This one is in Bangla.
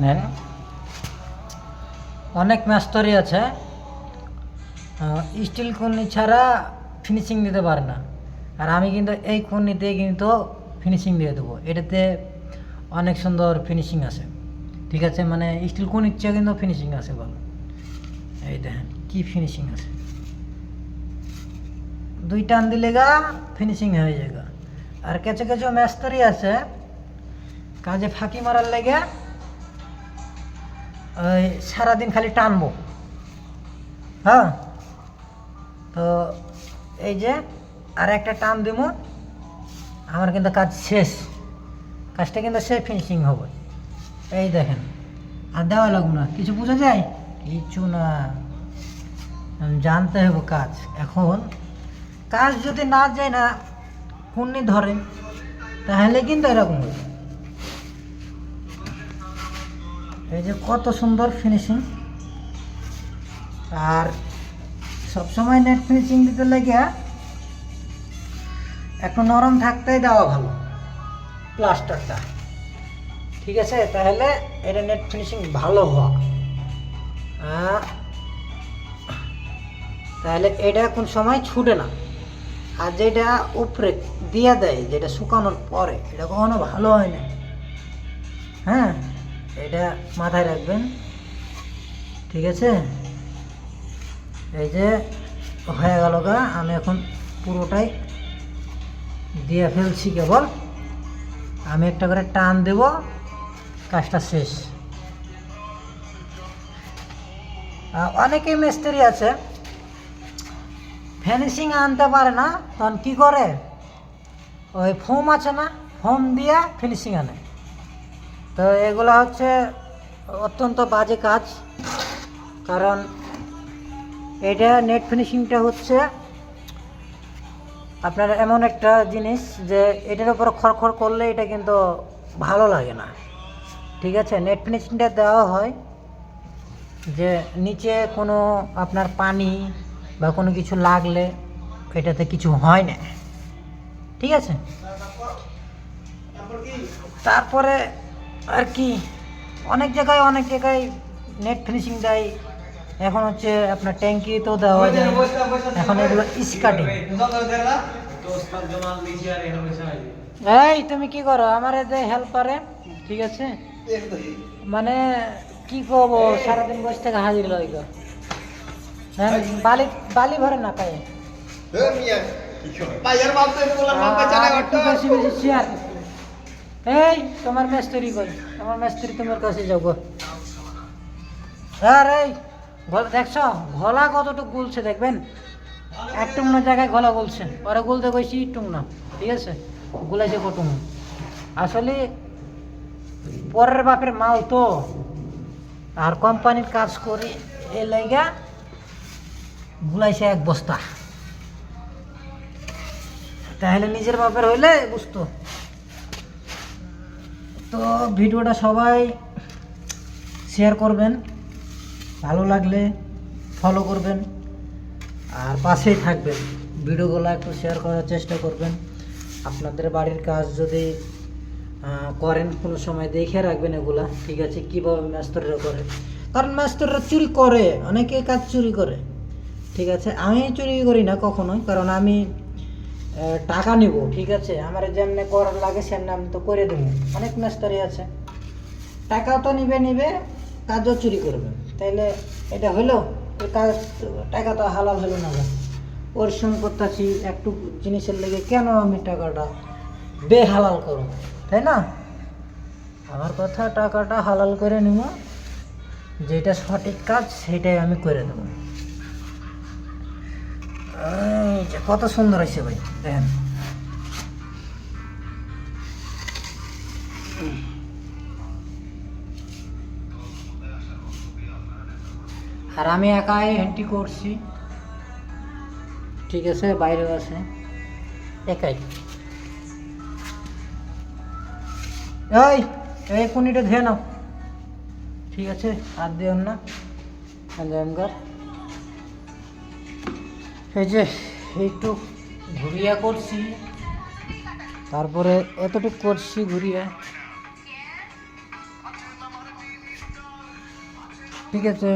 নেন। অনেক মাস্তরি আছে। স্টিল কুন্নি ছাড়া ফিনিশিং দিতে পারে না। আর আমি কিন্তু এই কুন্নিতে কিন্তু ফিনিশিং দিয়ে দেবো। এটাতে অনেক সুন্দর ফিনিশিং আছে। ঠিক আছে? মানে স্টিল কুনির চেয়ে কিন্তু ফিনিশিং আছে ভালো। এই দেখেন, কি ফিনিশিং আছে। দুই টান দিলে গা ফিনিশিং হয়ে যাবে আর কিছু কিছু মেস্তরি আছে। কাজে ফাঁকি মারার লেগে ওই সারাদিন খালি টানবো। হ্যাঁ? তো এই যে আর একটা টান দিব আমার কিন্তু কাজ শেষ। কাজটা কিন্তু সে ফিনিশিং হবে। এই দেখেন, আর দেওয়া লাগবে না। কিছু বোঝা যায়? কিছু না। জানতে হবে কাজ। এখন কাজ যদি না যায় না কুন্নি ধরে তাহলে কিন্তু এরকম হবে এই যে কত সুন্দর ফিনিশিং আর সবসময় নেট ফিনিশিং দিতে লেগে একটু নরম থাকতেই দেওয়া ভালো প্লাস্টারটা ঠিক আছে, তাহলে এটা নেট ফিনিশিং ভালো হওয়া তাহলে এটা কোন সময় ছুটে না। আর যেটা উপরে দিয়ে দেয়, যেটা শুকানোর পরে, এটা কখনো ভালো হয় না। হ্যাঁ? এটা মাথায় রাখবেন। ঠিক আছে? এই যে হয়ে গেল গা, আমি এখন পুরোটাই দিয়ে ফেলছি কেবল। আমি একটা করে টান দেব, কাজটা শেষ। অনেকেই মিস্ত্রি আছে ফিনিশিং আনতে পারে না, তখন কি করে? ওই ফোম আছে না, ফোম দিয়ে ফিনিশিং আনে। তো এগুলো হচ্ছে অত্যন্ত বাজে কাজ, কারণ এটা নেট ফিনিশিংটা হচ্ছে আপনার এমন একটা জিনিস যে এটার উপর খড়খড় করলে এটা কিন্তু ভালো লাগে না। ঠিক আছে? নেট ফিনিশিংটা দেওয়া হয় যে নিচে কোনো আপনার পানি বা কোনো কিছু লাগলে এটাতে কিছু হয় না। ঠিক আছে? তারপরে আর কি? অনেক জায়গায় অনেক জায়গায় নেট ফিনিশিং দেয়। এখন হচ্ছে আপনার ট্যাঙ্কিতেও দেওয়া যায়। এখন এগুলো স্কাটিং। এই তুমি কি করো? আমার এতে হেল্প করে ঠিক আছে? মানে কি করব? সারাদিন বসে থেকে হাজির লইগ হ্যাঁ বালি বালি ভরে না পায়ে। বেশি বেশি শেয়ার এই, তোমার মেস্ত্রি কই? তোমার মেস্ত্রি তোমার কাছে গো আর এই দেখছ? গলা কতটুকু গুলছে, দেখবেন? এক টুকনো জায়গায় গলা গুলছে। ওরা গুলতে কইছি টুকনা ঠিক আছে? গুলাইছে কটুম আসলে পরের বাপের মাল তো। আর কোম্পানির কাজ করি এ লাইগা গুলাইছে এক বস্তা। তাহলে নিজের বাপের হইলে বুঝতো। তো ভিডিওটা সবাই শেয়ার করবেন, ভালো লাগলে ফলো করবেন, আর পাশেই থাকবেন। ভিডিওগুলো একটু শেয়ার করার চেষ্টা করবেন। আপনাদের বাড়ির কাজ যদি করেন, কোনো সময় দেখে রাখবেন এগুলা, ঠিক আছে? কীভাবে মাস্তররা করে? কারণ মাস্তররা চুরি করে, অনেকে কাজ চুরি করে, ঠিক আছে? আমি চুরি করি না কখনোই, কারণ আমি টাকা নিব, ঠিক আছে? আমার যেমনি করার লাগে সেমনি আমি তো করে দেবো। অনেক মাস্টারি আছে। টাকা তো নিবে নিবে, কাজও চুরি করবে। তাইলে এটা হলো কাজ, টাকা তো হালাল হলো না। পরিশ্রম করতেছি একটু জিনিসের লেগে কেন আমি টাকাটা বেহালাল করব? তাই না? আমার কথা টাকাটা হালাল করে নিব। যেটা সঠিক কাজ সেটাই আমি করে দেবো। কত সুন্দর হয়েছে ভাই, দেখেন। আর আমি একাই হ্যান্ডি করছি। ঠিক আছে, বাইরেও আছে। একাই। এই এই কুনিটা ধুয়ে নাও। ঠিক আছে, আর দিও না। জয়ঙ্কর এই যে একটু ঘুরিয়া করছি। তারপরে এতটুকু করছি ঘুরিয়া। ঠিক আছে।